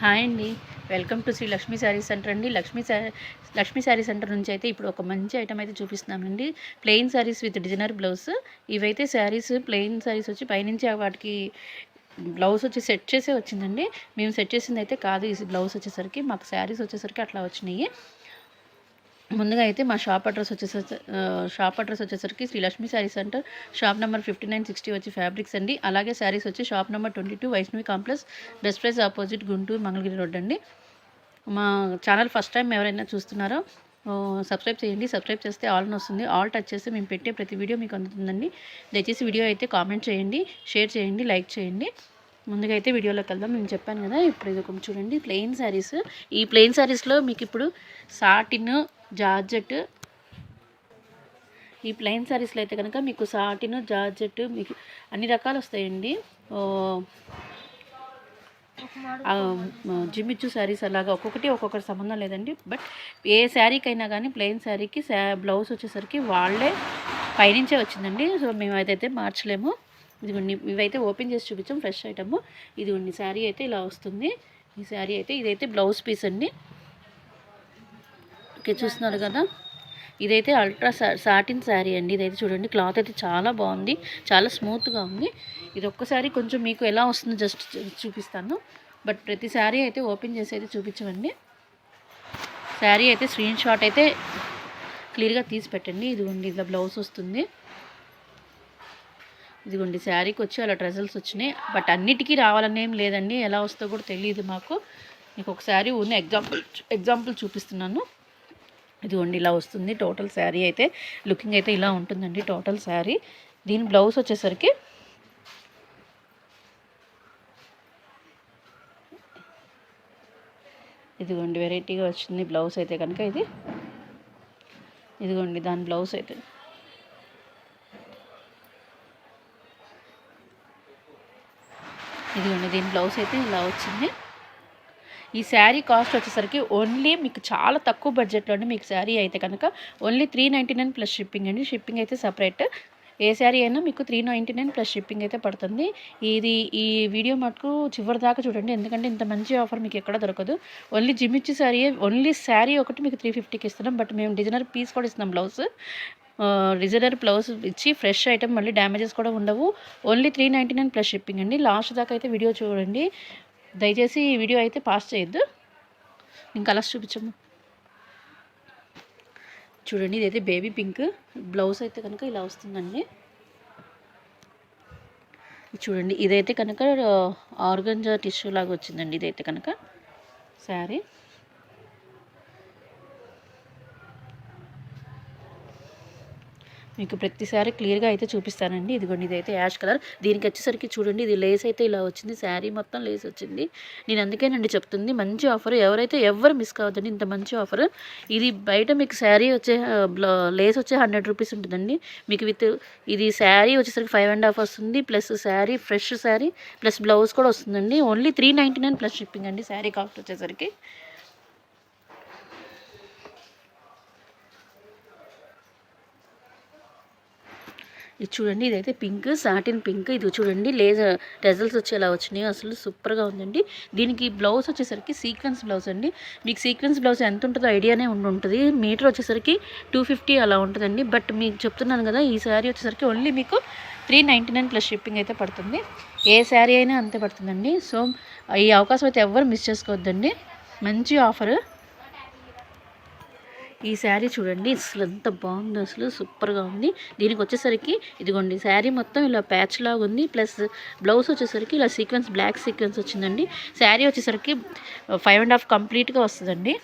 Hi అండి. Welcome to Shri Lakshmi sari centre అండి. Lakshmi sari Lakshmi sari centre నుంచి అయితే ఇప్పుడు ఒక మంచి ఐటమ్ అయితే చూపిస్తున్నామండి plain saris with designer blouse. ఇవైతే శారీస్ ప్లెయిన్ శారీస్ వచ్చి పైనుంచి వాటికి బ్లౌజ్ వచ్చి సెట్ చేసే వచ్చిందండి. మేము సెట్ చేసింది అయితే కాదు ఈ బ్లౌజ్ వచ్చేసరికి మాకు శారీస్ వచ్చేసరికి అట్లా వచ్చినాయి. ముందుగా అయితే మా షాప్ అడ్రస్ వచ్చేసరికి షాప్ అడ్రస్ వచ్చేసరికి Shri Lakshmi sari centre shop number fifty nine sixty వచ్చి ఫ్యాబ్రిక్స్ అండి. అలాగే శారీస్ వచ్చి shop number twenty two Vaishnavi complex best price opposite Guntur Mangalagiri road అండి. మా ఛానల్ ఫస్ట్ టైం ఎవరైనా చూస్తున్నారో సబ్స్క్రైబ్ చేయండి. సబ్స్క్రైబ్ చేస్తే ఆల్ వస్తుంది. ఆల్ టచ్ చేస్తే మేము పెట్టే ప్రతి వీడియో మీకు అందుతుందండి. దయచేసి వీడియో అయితే కామెంట్ చేయండి షేర్ చేయండి లైక్ చేయండి. ముందుగా అయితే వీడియోలోకి వెళ్దాం. నేను చెప్పాను కదా ఇప్పుడు ఇది ఒక చూడండి ప్లెయిన్ శారీస్. ఈ ప్లెయిన్ శారీస్లో మీకు ఇప్పుడు సాటిన్ జార్జెట్. ఈ ప్లెయిన్ శారీస్లో అయితే కనుక మీకు సాటిన్ జార్జెట్ మీకు అన్ని రకాలు వస్తాయండి. జిమ్మిచ్చు శారీస్ అలాగా ఒక్కొక్కటి ఒక్కొక్కటి సంబంధం లేదండి. బట్ ఏ శారీకైనా కానీ ప్లెయిన్ శారీకి శా బ్లౌజ్ వచ్చేసరికి వాళ్ళే పైనుంచే వచ్చిందండి. సో మేము అదైతే మార్చలేము. ఇదిగోండి ఇవైతే ఓపెన్ చేసి చూపించాం ఫ్రెష్ ఐటమ్. ఇదిగోండి శారీ అయితే ఇలా వస్తుంది. ఈ శారీ అయితే ఇదైతే బ్లౌజ్ పీస్ అండి. ఓకే చూస్తున్నారు కదా. ఇదైతే అల్ట్రా సాటిన్ శారీ అండి. ఇదైతే చూడండి క్లాత్ అయితే చాలా బాగుంది. చాలా స్మూత్గా ఉంది. ఇది ఒక్కసారి కొంచెం మీకు ఎలా వస్తుందో జస్ట్ చూపిస్తాను. బట్ ప్రతి శారీ అయితే ఓపెన్ చేసి అయితే చూపించమండి. శారీ అయితే స్క్రీన్ షాట్ అయితే క్లియర్గా తీసి పెట్టండి. ఇదిగోండి ఇలా బ్లౌజ్ వస్తుంది. ఇదిగోండి శారీకి వచ్చి అలా డ్రెజల్స్ వచ్చినాయి. బట్ అన్నిటికీ రావాలని ఏం లేదండి. ఎలా వస్తుందో కూడా తెలియదు మాకు. మీకు ఒక శారీ ఉన్న ఎగ్జాంపుల్ ఎగ్జాంపుల్ చూపిస్తున్నాను. ఇదిగోండి ఇలా వస్తుంది. టోటల్ శారీ అయితే లుకింగ్ అయితే ఇలా ఉంటుందండి టోటల్ శారీ. దీని బ్లౌజ్ వచ్చేసరికి ఇదిగోండి వెరైటీగా వచ్చింది బ్లౌజ్ అయితే కనుక ఇది. ఇదిగోండి దాని బ్లౌజ్ అయితే. ఇదిగోండి దీని బ్లౌజ్ అయితే ఇలా వచ్చింది. ఈ శారీ కాస్ట్ వచ్చేసరికి ఓన్లీ మీకు చాలా తక్కువ బడ్జెట్లో అండి మీకు శారీ అయితే కనుక only three ninety nine plus shipping అండి. షిప్పింగ్ అయితే సపరేట్. ఏ శారీ అయినా మీకు three ninety nine plus shipping అయితే పడుతుంది. ఇది ఈ వీడియో మటుకు చివరి దాకా చూడండి. ఎందుకంటే ఇంత మంచి ఆఫర్ మీకు ఎక్కడ దొరకదు. ఓన్లీ జిమ్మిచ్చి శారీ ఓన్లీ శారీ ఒకటి మీకు త్రీ ఫిఫ్టీకి ఇస్తున్నాం. బట్ మేము డిజైనర్ పీస్ కూడా ఇస్తున్నాం బ్లౌజ్. డిజైనర్ బ్లౌజ్ ఇచ్చి ఫ్రెష్ ఐటమ్ మళ్ళీ డ్యామేజెస్ కూడా ఉండవు. Only three ninety nine plus shipping అండి. లాస్ట్ దాకా అయితే వీడియో చూడండి. దయచేసి ఈ వీడియో అయితే పాస్ చేయొద్దు. నేను కలర్స్ చూపించము చూడండి ఇదైతే బేబీ పింక్. బ్లౌజ్ అయితే కనుక ఇలా వస్తుందండి. చూడండి ఇదైతే కనుక ఆర్గంజా టిష్యూ లాగా వచ్చిందండి ఇదైతే కనుక. శారీ. మీకు ప్రతిసారి క్లియర్గా అయితే చూపిస్తానండి. ఇదిగోండి ఇదైతే యాష్ కలర్. దీనికి వచ్చేసరికి చూడండి ఇది లేస్ అయితే ఇలా వచ్చింది. శారీ మొత్తం లేస్ వచ్చింది. నేను అందుకేనండి చెప్తుంది మంచి ఆఫర్ ఎవరైతే ఎవరు మిస్ కావద్దండి ఇంత మంచి ఆఫర్. ఇది బయట మీకు శారీ వచ్చే లేస్ వచ్చే హండ్రెడ్ రూపీస్ ఉంటుందండి. మీకు విత్ ఇది శారీ వచ్చేసరికి ఫైవ్ అండ్ హాఫ్ వస్తుంది plus sari fresh sari plus blouse కూడా వస్తుందండి. Only three ninety nine plus shipping అండి శారీ కాస్ట్ వచ్చేసరికి. ఇది చూడండి ఇదైతే పింక్ సాటిన్ పింక్. ఇది చూడండి లేజర్ టెజల్స్ వచ్చేలా వచ్చినాయి. అసలు సూపర్గా ఉందండి. దీనికి బ్లౌజ్ వచ్చేసరికి సీక్వెన్స్ బ్లౌజ్ అండి. మీకు సీక్వెన్స్ బ్లౌజ్ ఎంత ఉంటుందో ఐడియానే ఉండి ఉంటుంది. మీటర్ వచ్చేసరికి టూ ఫిఫ్టీ అలా ఉంటుందండి. బట్ మీకు చెప్తున్నాను కదా ఈ శారీ వచ్చేసరికి ఓన్లీ మీకు three ninety nine plus shipping అయితే పడుతుంది. ఏ శారీ అయినా అంతే పడుతుందండి. సో ఈ అవకాశం అయితే ఎవరు మిస్ చేసుకోవద్దండి. మంచి ఆఫర్. ఈ శారీ చూడండి అసలు ఎంత బాగుందో అసలు సూపర్గా ఉంది. దీనికి వచ్చేసరికి ఇదిగోండి శారీ మొత్తం ఇలా ప్యాచ్ లాగా ఉంది. ప్లస్ బ్లౌజ్ వచ్చేసరికి ఇలా సీక్వెన్స్ బ్లాక్ సీక్వెన్స్ వచ్చిందండి. శారీ వచ్చేసరికి ఫైవ్ అండ్ హాఫ్ కంప్లీట్గా వస్తుందండి.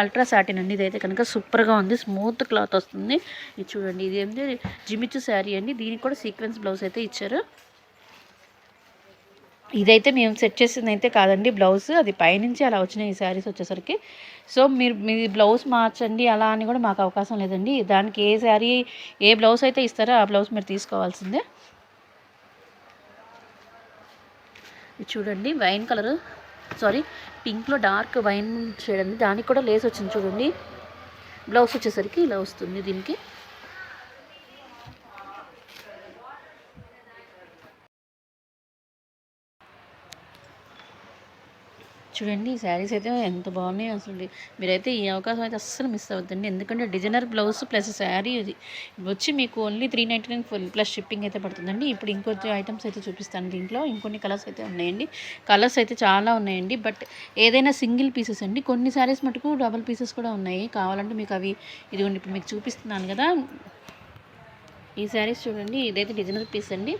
అల్ట్రా సాటిన్ అండి ఇదైతే కనుక సూపర్గా ఉంది. స్మూత్ క్లాత్ వస్తుంది. ఇది చూడండి ఇది ఏంటి జిమిచ్చు శారీ అండి. దీనికి కూడా సీక్వెన్స్ బ్లౌజ్ అయితే ఇచ్చారు. ఇదైతే మేము సెట్ చేసింది అయితే కాదండి బ్లౌజ్. అది పైనుంచి అలా వచ్చినాయి ఈ శారీస్ వచ్చేసరికి. సో మీరు మీ బ్లౌజ్ మార్చండి అలా అని కూడా మాకు అవకాశం లేదండి. దానికి ఏ శారీ ఏ బ్లౌజ్ అయితే ఇస్తారో ఆ బ్లౌజ్ మీరు తీసుకోవాల్సిందే. ఇది చూడండి వైన్ కలర్. సారీ పింక్లో డార్క్ వైన్ షేడ్ అండి. దానికి కూడా లేస్ వచ్చింది చూడండి. బ్లౌజ్ వచ్చేసరికి ఇలా వస్తుంది దీనికి. చూడండి ఈ శారీస్ అయితే ఎంత బాగున్నాయి అసలు. మీరైతే ఈ అవకాశం అయితే అస్సలు మిస్ అవుతుంది ఎందుకంటే డిజైనర్ బ్లౌజ్ ప్లస్ శారీ ఇది. వచ్చి మీకు only three ninety nine full plus shipping అయితే పడుతుందండి. ఇప్పుడు ఇంకొంచెం ఐటమ్స్ అయితే చూపిస్తాను దీంట్లో. ఇంకొన్ని కలర్స్ అయితే ఉన్నాయండి. కలర్స్ అయితే చాలా ఉన్నాయండి. బట్ ఏదైనా సింగిల్ పీసెస్ అండి. కొన్ని శారీస్ మటుకు డబల్ పీసెస్ కూడా ఉన్నాయి. కావాలంటే మీకు అవి ఇదిగోండి ఇప్పుడు మీకు చూపిస్తున్నాను కదా. ఈ శారీస్ చూడండి ఇదైతే డిజైనర్ పీస్ అండి.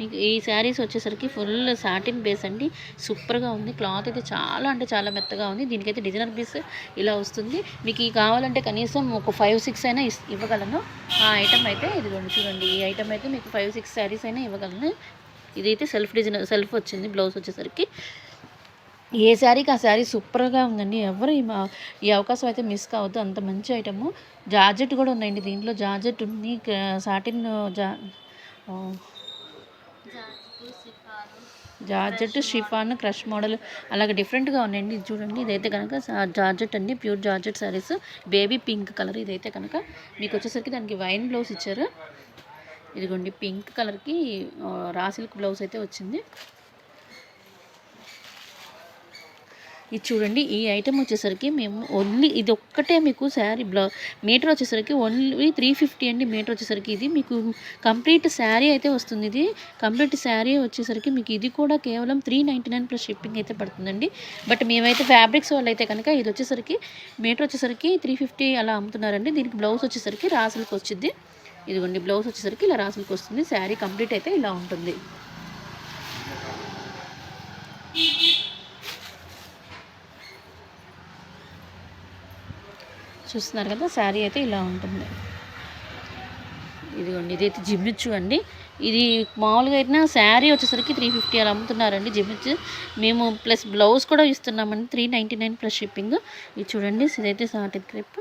మీకు ఈ శారీస్ వచ్చేసరికి ఫుల్ సాటిన్ బేస్ అండి. సూపర్గా ఉంది. క్లాత్ అయితే చాలా అంటే చాలా మెత్తగా ఉంది. దీనికైతే డిజైనర్ పీస్ ఇలా వస్తుంది. మీకు ఈ కావాలంటే కనీసం ఒక ఫైవ్ సిక్స్ అయినా ఇస్- ఇవ్వగలను. ఆ ఐటమ్ అయితే ఇదిగోండి చూడండి. ఈ ఐటమ్ అయితే మీకు ఫైవ్ సిక్స్ శారీస్ అయినా ఇవ్వగలను. ఇదైతే సెల్ఫ్ డిజైన్ సెల్ఫ్ వచ్చింది బ్లౌజ్ వచ్చేసరికి. ఏ శారీకి ఆ శారీ సూపర్గా ఉందండి. ఎవరు ఈ మా- ఈ అవకాశం అయితే మిస్ కావద్దు. అంత మంచి ఐటము. జార్జెట్ కూడా ఉందండి దీంట్లో. జార్జెట్ ఉంది. సాటిన్ జా జార్జెట్ షిఫాన్ క్రష్ మోడల్ అలాగే డిఫరెంట్గా ఉన్నాయండి. ఇది చూడండి ఇదైతే కనుక జార్జెట్ అండి pure georgette saris. Baby pink colour ఇదైతే కనుక మీకు వచ్చేసరికి దానికి వైన్ బ్లౌజ్ ఇచ్చారు. ఇదిగోండి పింక్ కలర్కి ఆ, రా సిల్క్ బ్లౌజ్ అయితే వచ్చింది. ఇది చూడండి ఈ ఐటెం వచ్చేసరికి మేము ఓన్లీ ఇది ఒక్కటే మీకు శారీ బ్లౌ మీటర్ వచ్చేసరికి ఓన్లీ త్రీ ఫిఫ్టీ అండి మీటర్ వచ్చేసరికి ఇది. మీకు కంప్లీట్ శారీ అయితే వస్తుంది ఇది. కంప్లీట్ శారీ వచ్చేసరికి మీకు ఇది కూడా కేవలం three ninety nine plus shipping అయితే పడుతుందండి. బట్ మేమైతే ఫ్యాబ్రిక్స్ వాళ్ళు అయితే కనుక ఇది వచ్చేసరికి మీటర్ వచ్చేసరికి త్రీ ఫిఫ్టీ అలా అమ్ముతున్నారండి. దీనికి బ్లౌజ్ వచ్చేసరికి రాసులకు వచ్చింది ఇదిగోండి బ్లౌజ్ వచ్చేసరికి ఇలా రాసులకు వస్తుంది. శారీ కంప్లీట్ అయితే ఇలా ఉంటుంది. చూస్తున్నారు కదా శారీ అయితే ఇలా ఉంటుంది. ఇదిగోండి ఇదైతే జిమ్మిచ్చు అండి. ఇది మామూలుగా అయితే శారీ వచ్చేసరికి త్రీ ఫిఫ్టీ అలా అమ్ముతున్నారండి జిమ్మిచ్చు మేము ప్లస్ బ్లౌజ్ కూడా ఇస్తున్నామండి three ninety nine plus shipping ఇది చూడండి ఇదైతే సాటిన్ క్రిప్.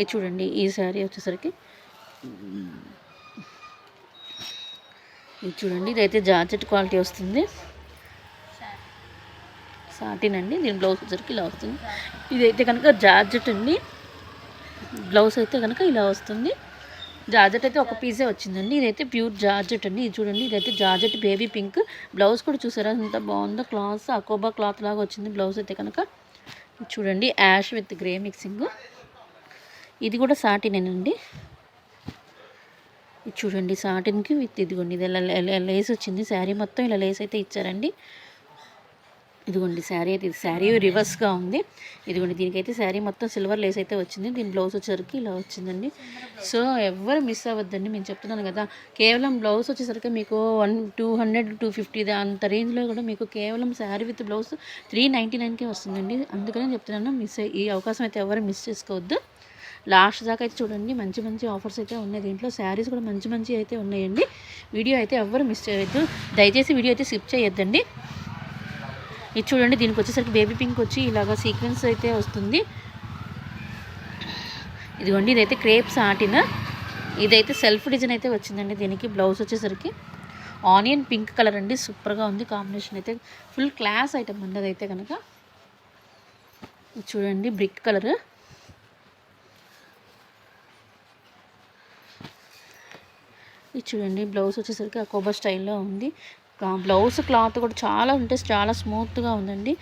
ఇది చూడండి ఈ శారీ వచ్చేసరికి. ఇది చూడండి ఇదైతే జార్జెట్ క్వాలిటీ వస్తుంది. సాటిన్ అండి దీని బ్లౌజ్ వచ్చరికి ఇలా వస్తుంది. ఇదైతే కనుక జార్జెట్ అండి. బ్లౌజ్ అయితే కనుక ఇలా వస్తుంది. జార్జెట్ అయితే ఒక పీసే వచ్చిందండి. ఇదైతే ప్యూర్ జార్జెట్ అండి. ఇది చూడండి ఇదైతే జార్జెట్ బేబీ పింక్. బ్లౌజ్ కూడా చూసారా? ఎంత బాగుందో క్లాత్ అకోబా క్లాత్ లాగా వచ్చింది బ్లౌజ్ అయితే కనుక. చూడండి యాష్ విత్ గ్రే మిక్సింగ్. ఇది కూడా సాటినేనండి. ఇది చూడండి సాటిన్కి విత్ ఇదిగోండి. ఇది ఇలా లేస్ వచ్చింది. శారీ మొత్తం ఇలా లేస్ అయితే ఇచ్చారండి. ఇదిగోండి శారీ అయితే ఇది శారీ రివర్స్గా ఉంది. ఇదిగోండి దీనికైతే శారీ మొత్తం సిల్వర్ లేస్ అయితే వచ్చింది. దీని బ్లౌజ్ వచ్చేసరికి ఇలా వచ్చిందండి. సో ఎవ్వరు మిస్ అవ్వద్దండి. నేను చెప్తున్నాను కదా కేవలం బ్లౌజ్ వచ్చేసరికి మీకు one two hundred two fifty అంత రేంజ్లో కూడా మీకు కేవలం sari with blouse three ninety నైన్కే వస్తుందండి. అందుకని చెప్తున్నాను మిస్ ఈ అవకాశం అయితే ఎవరు మిస్ చేసుకోవద్దు. లాస్ట్ దాకా అయితే చూడండి మంచి మంచి ఆఫర్స్ అయితే ఉన్నాయి దీంట్లో. శారీస్ కూడా మంచి మంచి అయితే ఉన్నాయండి. వీడియో అయితే ఎవ్వరు మిస్ చేయొద్దు. దయచేసి వీడియో అయితే స్కిప్ చేయొద్దండి. ఇది చూడండి దీనికి వచ్చేసరికి బేబీ పింక్ వచ్చి ఇలాగ సీక్వెన్స్ అయితే వస్తుంది. ఇదిగోండి ఇదైతే క్రేప్స్ ఆటిన. ఇదైతే సెల్ఫ్ డిజైన్ అయితే వచ్చిందండి దీనికి. బ్లౌజ్ వచ్చేసరికి ఆనియన్ పింక్ కలర్ అండి. సూపర్గా ఉంది కాంబినేషన్ అయితే. ఫుల్ క్లాస్ ఐటమ్ అండి అదైతే కనుక ఇది చూడండి బ్రిక్ కలర్ ఇది చూడండి బ్లౌజ్ వచ్చేసరికి అకోబా స్టైల్లో ఉంది. బ్లౌజ్ క్లాత్ కూడా చాలా అంటే చాలా స్మూత్గా ఉందండి.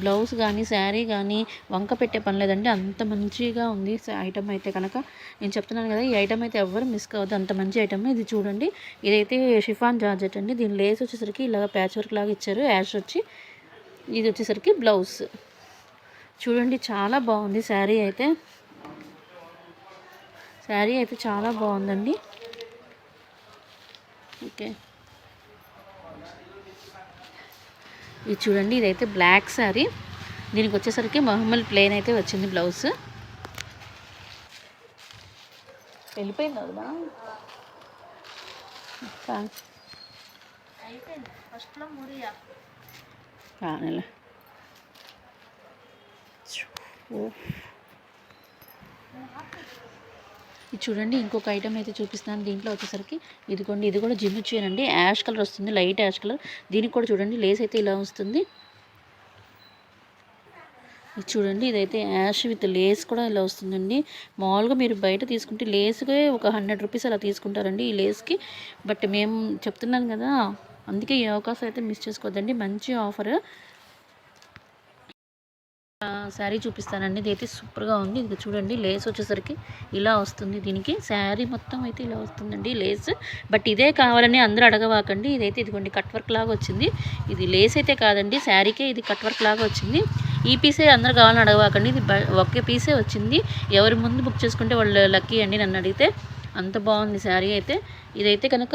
బ్లౌజ్ కానీ శారీ కానీ వంక పెట్టే పని లేదండి. అంత మంచిగా ఉంది ఐటమ్ అయితే కనుక. నేను చెప్తున్నాను కదా ఈ ఐటమ్ అయితే ఎవ్వరు మిస్ కావద్దు. అంత మంచి ఐటమ్ ఇది చూడండి. ఇదైతే షిఫాన్ జార్జెట్ అండి. దీని లేస్ వచ్చేసరికి ఇలాగ ప్యాచ్ వర్క్ లాగా ఇచ్చారు. యాష్ వచ్చి ఇది వచ్చేసరికి బ్లౌజ్. చూడండి చాలా బాగుంది శారీ అయితే. శారీ అయితే చాలా బాగుందండి. ఓకే. ఇది చూడండి ఇదైతే బ్లాక్ శారీ దీనికి వచ్చేసరికి మహమ్మల్ ప్లేన్ అయితే వచ్చింది బ్లౌజ్ వెళ్ళిపోయింది కదా కానీలే ఓ ఇది చూడండి ఇంకొక ఐటమ్ అయితే చూపిస్తాను దీంట్లో వచ్చేసరికి. ఇదిగోండి ఇది కూడా జిమ్ చేయనండి యాష్ కలర్ వస్తుంది లైట్ యాష్ కలర్. దీనికి కూడా చూడండి లేస్ అయితే ఇలా వస్తుంది. ఇది చూడండి ఇదైతే యాష్ విత్ లేస్ కూడా ఇలా వస్తుందండి. మామూలుగా మీరు బయట తీసుకుంటే లేస్కే ఒక హండ్రెడ్ రూపీస్ అలా తీసుకుంటారండి ఈ లేస్కి. బట్ మేము చెప్తున్నాను కదా అందుకే ఈ అవకాశం అయితే మిస్ చేసుకోవద్దండి. మంచి ఆఫర్ శారీ చూపిస్తానండి. ఇది అయితే సూపర్గా ఉంది. ఇది చూడండి లేస్ వచ్చేసరికి ఇలా వస్తుంది దీనికి. శారీ మొత్తం అయితే ఇలా వస్తుందండి లేస్. బట్ ఇదే కావాలని అందరూ అడగవాకండి. ఇదైతే ఇదిగోండి కట్ వర్క్ లాగా వచ్చింది. ఇది లేస్ అయితే కాదండి శారీకే ఇది కట్ వర్క్ లాగా వచ్చింది. ఈ పీసే అందరు కావాలని అడగవాకండి. ఇది బ- ఒకే పీసే వచ్చింది. ఎవరి ముందు బుక్ చేసుకుంటే వాళ్ళు లక్కీ అండి నన్ను అడిగితే. అంత బాగుంది శారీ అయితే. ఇదైతే కనుక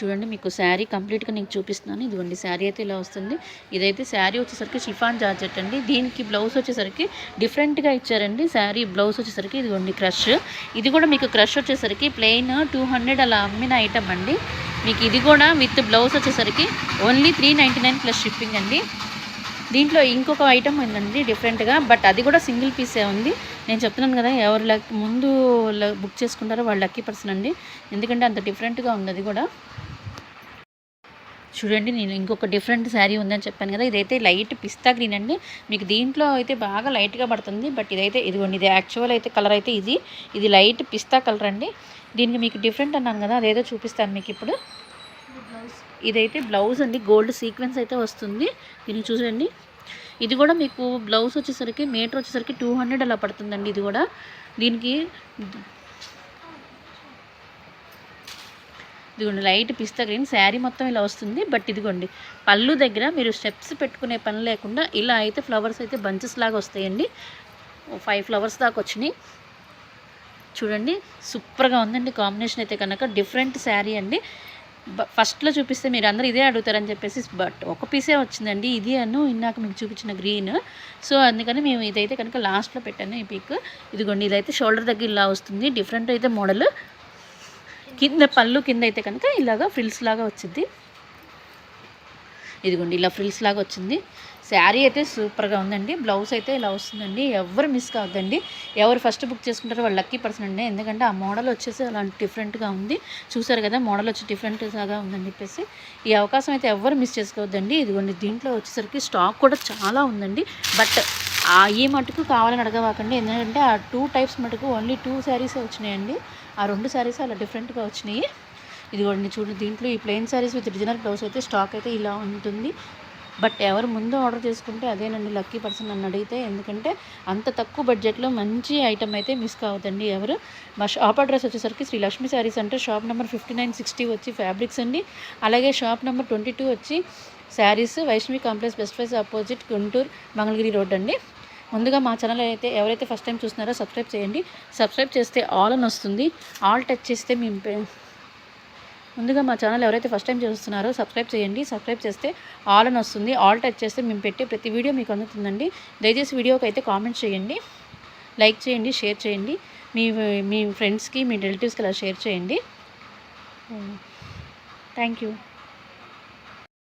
చూడండి మీకు శారీ కంప్లీట్గా నేను చూపిస్తున్నాను. ఇదిగోండి శారీ అయితే ఇలా వస్తుంది. ఇదైతే శారీ వచ్చేసరికి షిఫాన్ జార్జెట్ అండి. దీనికి బ్లౌజ్ వచ్చేసరికి డిఫరెంట్గా ఇచ్చారండి. శారీ బ్లౌజ్ వచ్చేసరికి ఇదిగోండి క్రష్. ఇది కూడా మీకు క్రష్ వచ్చేసరికి ప్లెయిన్ టూ హండ్రెడ్ అలా అమ్మిన ఐటమ్ అండి. మీకు ఇది కూడా విత్ బ్లౌజ్ వచ్చేసరికి only three nine plus shipping అండి. దీంట్లో ఇంకొక ఐటమ్ ఉందండి డిఫరెంట్గా. బట్ అది కూడా సింగిల్ పీసే ఉంది. నేను చెప్తున్నాను కదా ఎవరు ముందు బుక్ చేసుకుంటారో వాళ్ళు లక్కీ పర్సన్ అండి. ఎందుకంటే అంత డిఫరెంట్గా ఉంది అది కూడా. చూడండి నేను ఇంకొక డిఫరెంట్ శారీ ఉందని చెప్పాను కదా ఇదైతే లైట్ పిస్తా గ్రీన్ అండి. మీకు దీంట్లో అయితే బాగా లైట్గా పడుతుంది బట్ ఇదైతే ఇదిగోండి ఇది యాక్చువల్ అయితే కలర్ అయితే ఇది. ఇది లైట్ పిస్తా కలర్ అండి. దీనికి మీకు డిఫరెంట్ అన్నాను కదా అదేదో చూపిస్తాను మీకు ఇప్పుడు. ఇదైతే బ్లౌజ్ అండి గోల్డ్ సీక్వెన్స్ అయితే వస్తుంది. దీన్ని చూడండి. ఇది కూడా మీకు బ్లౌజ్ వచ్చేసరికి మీటర్ వచ్చేసరికి టూ హండ్రెడ్ అలా పడుతుందండి ఇది కూడా. దీనికి ఇదిగోండి లైట్ పిస్తా గ్రీన్ శారీ మొత్తం ఇలా వస్తుంది. బట్ ఇదిగోండి పళ్ళు దగ్గర మీరు స్టెప్స్ పెట్టుకునే పని లేకుండా ఇలా అయితే ఫ్లవర్స్ అయితే బంచెస్ లాగా వస్తాయండి. ఫైవ్ ఫ్లవర్స్ దాకా వచ్చినాయి. చూడండి సూపర్గా ఉందండి కాంబినేషన్ అయితే కనుక. డిఫరెంట్ శారీ అండి. ఫస్ట్లో చూపిస్తే మీరు అందరూ ఇదే అడుగుతారని చెప్పేసి బట్ ఒక పీసే వచ్చిందండి. ఇది అను ఇందాక మీకు చూపించిన గ్రీన్. సో అందుకని మేము ఇదైతే కనుక లాస్ట్లో పెట్టాను ఈ పిక్. ఇదిగోండి ఇదైతే షోల్డర్ దగ్గర ఇలా వస్తుంది. డిఫరెంట్ అయితే మోడల్. కింద పళ్ళు కింద అయితే కనుక ఇలాగా ఫ్రిల్స్ లాగా వచ్చింది. ఇదిగోండి ఇలా ఫ్రిల్స్ లాగా వచ్చింది. శారీ అయితే సూపర్గా ఉందండి. బ్లౌజ్ అయితే ఇలా వస్తుందండి. ఎవరు మిస్ కావద్దండి. ఎవరు ఫస్ట్ బుక్ చేసుకుంటారో వాళ్ళు లక్కీ పర్సన్ అండి. ఎందుకంటే ఆ మోడల్ వచ్చేసి అలాంటి డిఫరెంట్గా ఉంది. చూసారు కదా మోడల్ వచ్చి డిఫరెంట్ లాగా ఉందని చెప్పేసి. ఈ అవకాశం అయితే ఎవరు మిస్ చేసుకోవద్దండి. ఇదిగోండి దీంట్లో వచ్చేసరికి స్టాక్ కూడా చాలా ఉందండి. బట్ ఆ మటుకు కావాలని అడగవాకండి. ఎందుకంటే ఆ టూ టైప్స్ మటుకు ఓన్లీ టూ శారీసే వచ్చినాయండి. ఆ రెండు శారీస్ అలా డిఫరెంట్గా వచ్చినాయి. ఇదిగోండి చూడండి దీంట్లో ఈ plain saris with designer blouse అయితే స్టాక్ అయితే ఇలా ఉంటుంది. బట్ ఎవరు ముందు ఆర్డర్ చేసుకుంటే అదేనండి లక్కీ పర్సన్ నన్ను అడిగితే ఎందుకంటే అంత తక్కువ బడ్జెట్లో మంచి ఐటమ్ అయితే మిస్ కావద్దండి ఎవరు. మా షాప్ అడ్రస్ వచ్చేసరికి శ్రీ లక్ష్మీ శారీస్ అంటే shop number fifty nine sixty వచ్చి ఫ్యాబ్రిక్స్ అండి. అలాగే షాప్ నెంబర్ ట్వంటీ టూ వచ్చి saris Vaishnavi complex best price opposite Guntur Mangalagiri road అండి. ముందుగా మా ఛానల్ అయితే ఎవరైతే ఫస్ట్ టైం చూస్తున్నారో సబ్స్క్రైబ్ చేయండి. సబ్స్క్రైబ్ చేస్తే ఆల్ అని వస్తుంది. ఆల్ టచ్ చేస్తే మేము ముందుగా మా ఛానల్ ఎవరైతే ఫస్ట్ టైం చూస్తున్నారో సబ్స్క్రైబ్ చేయండి. సబ్స్క్రైబ్ చేస్తే ఆల్ అని వస్తుంది. ఆల్ టచ్ చేస్తే మేము పెట్టే ప్రతి వీడియో మీకు అందుతుందండి. దయచేసి వీడియోకి అయితే కామెంట్ చేయండి. లైక్ చేయండి షేర్ చేయండి. మీ మీ ఫ్రెండ్స్కి మీ రిలేటివ్స్కి అలా షేర్ చేయండి. Hmm. Thank you